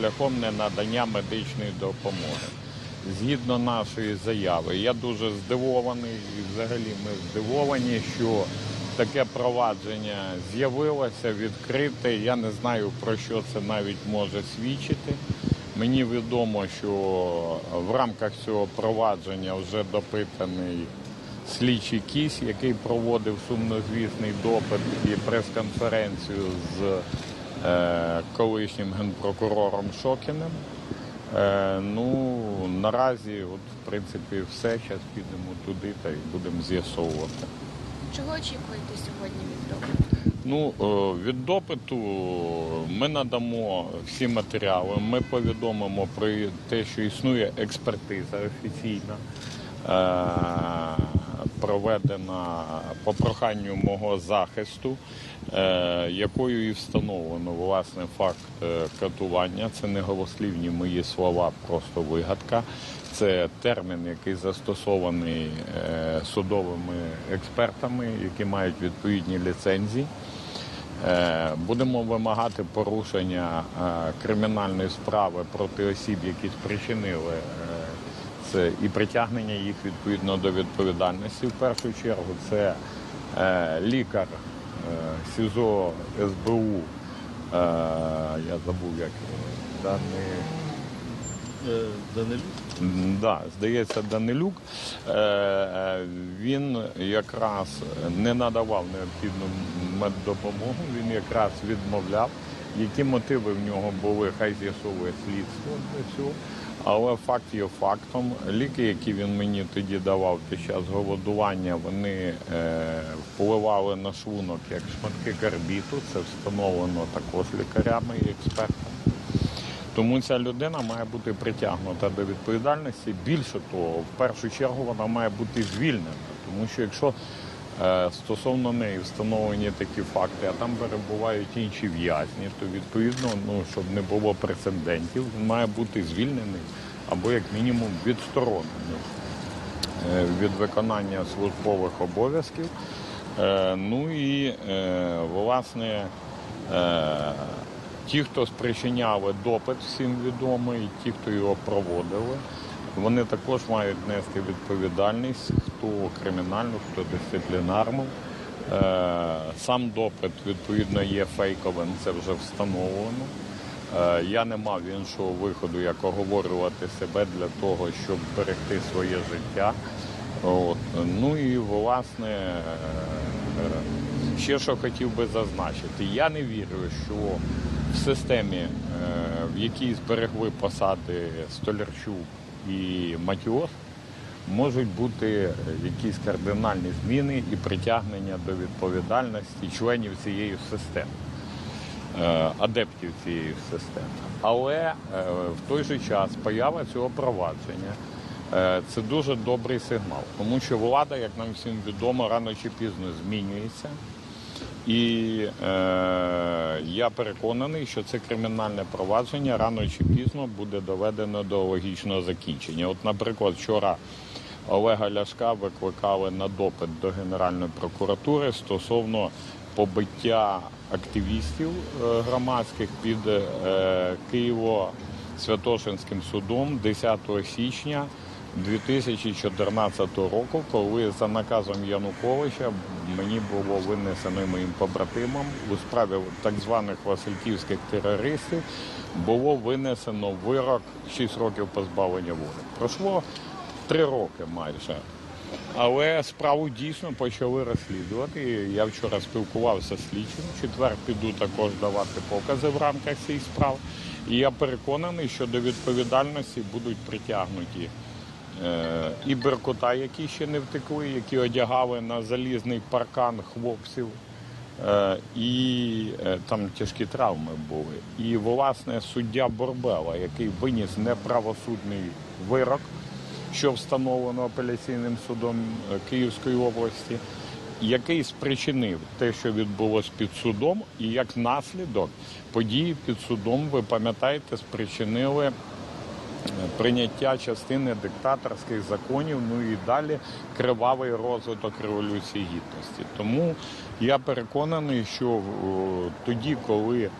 шляхом ненадання медичної допомоги. Згідно нашої заяви, я дуже здивований і взагалі ми здивовані, що таке провадження з'явилося відкрите. Я не знаю про що це навіть може свідчити. Мені відомо, що в рамках цього провадження вже допитаний слідчий кісь, який проводив сумнозвісний допит і прес-конференцію з колишнім генпрокурором Шокіним. Е, ну, наразі, от, в принципі, все. Зараз підемо туди та й будемо з'ясовувати. Чого очікуєте сьогодні від допиту? Ну, е, від допиту ми надамо всі матеріали. Ми повідомимо про те, що існує експертиза офіційна, е, проведена по проханню мого захисту, е, якою і встановлено власне факт е, катування. Це не голослівні мої слова, просто вигадка. Це термін, який застосований е, судовими експертами, які мають відповідні ліцензії. Е, Будемо вимагати порушення е, кримінальної справи проти осіб, які спричинили е, це і притягнення їх відповідно до відповідальності. В першу чергу це е, лікар е, СІЗО СБУ. е, Я забув, як даний. Е, Данилюк? Да, здається, Данилюк. Е, е, Він якраз не надавав необхідну меддопомогу, він якраз відмовляв. Які мотиви в нього були, хай з'ясовує слідство для цього. Але факт є фактом. Ліки, які він мені тоді давав під час голодування, вони е, впливали на шлунок як шматки карбіту. Це встановлено також лікарями і експертами. Тому ця людина має бути притягнута до відповідальності. Більше того, в першу чергу вона має бути звільнена, тому що якщо стосовно неї встановлені такі факти, а там перебувають інші в'язні, то відповідно, ну щоб не було прецедентів, він має бути звільнений або як мінімум відсторонений е, від виконання службових обов'язків. Е, Ну і е, власне е, ті, хто спричиняли допит, всім відомий, ті, хто його проводили, вони також мають нести відповідальність, хто кримінальну, хто дисциплінарну. Е, Сам допит відповідно є фейковим, це вже встановлено. Е, Я не мав іншого виходу, як оговорювати себе для того, щоб берегти своє життя. От. Ну і власне е, ще що хотів би зазначити, я не вірю, що в системі, в якій зберегли посади Столярчук і Матіос, можуть бути якісь кардинальні зміни і притягнення до відповідальності членів цієї системи е, адептів цієї системи. Але е, в той же час поява цього провадження е, це дуже добрий сигнал, тому що влада, як нам всім відомо, рано чи пізно змінюється. І е, я переконаний, що це кримінальне провадження рано чи пізно буде доведено до логічного закінчення. От, наприклад, вчора Олега Ляшка викликали на допит до Генеральної прокуратури стосовно побиття активістів е, громадських під е, Києво-Святошинським судом 10 січня 2014 року, коли за наказом Януковича мені було винесено моїм побратимам у справі так званих Васильківських терористів було винесено вирок 6 років позбавлення волі. Пройшло 3 роки майже. Але справу дійсно почали розслідувати. Я вчора спілкувався з слідчим. Четвер піду також давати покази в рамках цієї справ. І я переконаний, що до відповідальності будуть притягнуті е, і беркута, які ще не втекли, які одягали на залізний паркан хлопців. Е, І е, там тяжкі травми були. І власне суддя Борбела, який виніс неправосудний вирок, що встановлено апеляційним судом е, Київської області, який спричинив те, що відбулося під судом, і як наслідок події під судом, ви пам'ятаєте, спричинили е, прийняття частини диктаторських законів, ну і далі кривавий розвиток революції гідності. Тому я переконаний, що тоді, коли е,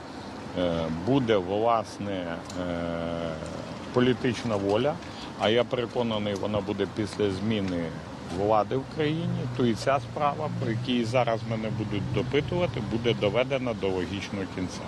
буде власне е, політична воля, а я переконаний, вона буде після зміни влади в країні, то і ця справа, по якій зараз мене будуть допитувати, буде доведена до логічного кінця.